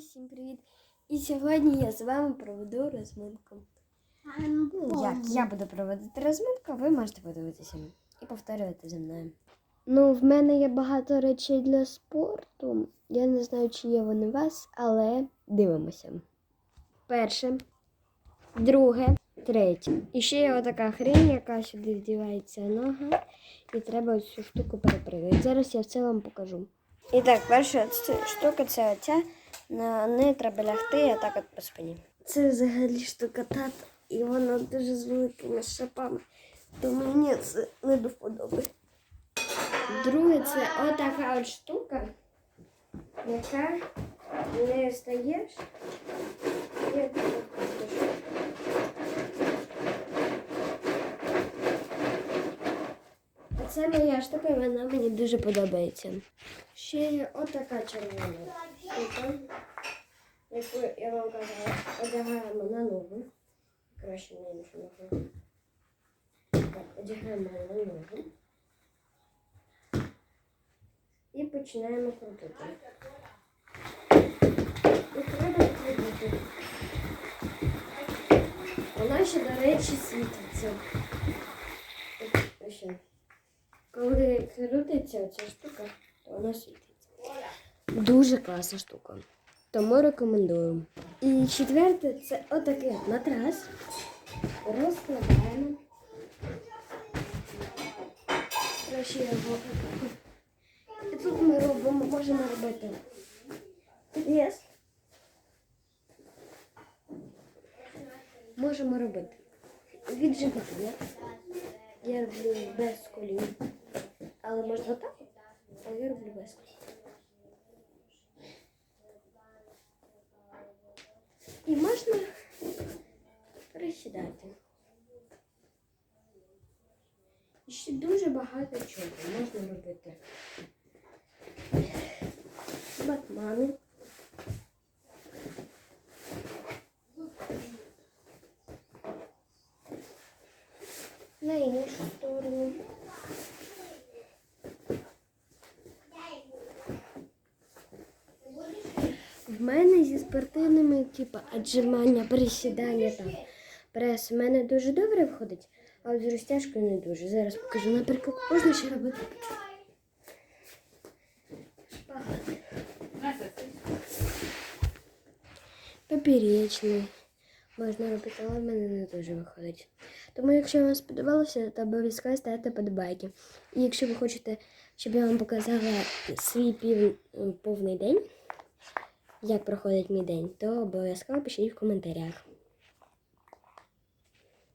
Усім привіт! І сьогодні я з вами проведу розминку. Як я буду проводити розминку, ви можете подивитися і повторювати за мною. Ну, в мене є багато речей для спорту. Я не знаю, чи є вони у вас, але дивимося. Перше, друге, третє. І ще є отака хрень, яка сюди вдівається нога, і треба цю штуку перепригати. Зараз я все вам покажу. І так, перша штука це оця. На неї треба лягти, а так от по спині. Це взагалі штука тата, і вона дуже з великими шипами. То мені це не до вподоби. Друге, це отака от штука, яка не стаєш. І отак от крутиш. А Це моя штука, вона мені дуже подобається. Ще є отака червона яку я вам казала, одягаємо на ногу. Краще на іншу ногу. Так, одягаємо на ногу. І починаємо крутити. І треба крутити. Вона ще, до речі, світиться. Коли крутиться ця штука, то вона світиться. Дуже класна штука. Тому рекомендую. І четверте це отакий матрас. Розкладаємо. Його. І тут ми робимо, можемо робити вес. Можемо робити віджимання. Я роблю без колін. Але можна так, а я роблю без колін. І можна присідати. І ще дуже багато чого можна робити. Батмани. На іншу сторону. В мене зі спортивними, типу, віджимання, присідання там, прес, в мене дуже добре виходить, а от з розтяжкою не дуже. Зараз покажу. Наприклад, можна ще робити. Шпагат. Поперечний. Можна робити, але в мене не дуже виходить. Тому, якщо вам сподобалося, то обов'язково ставте подобайки. І якщо ви хочете, щоб я вам показала свій пів, повний день, як проходить мій день, то обов'язково пишіть в коментарях.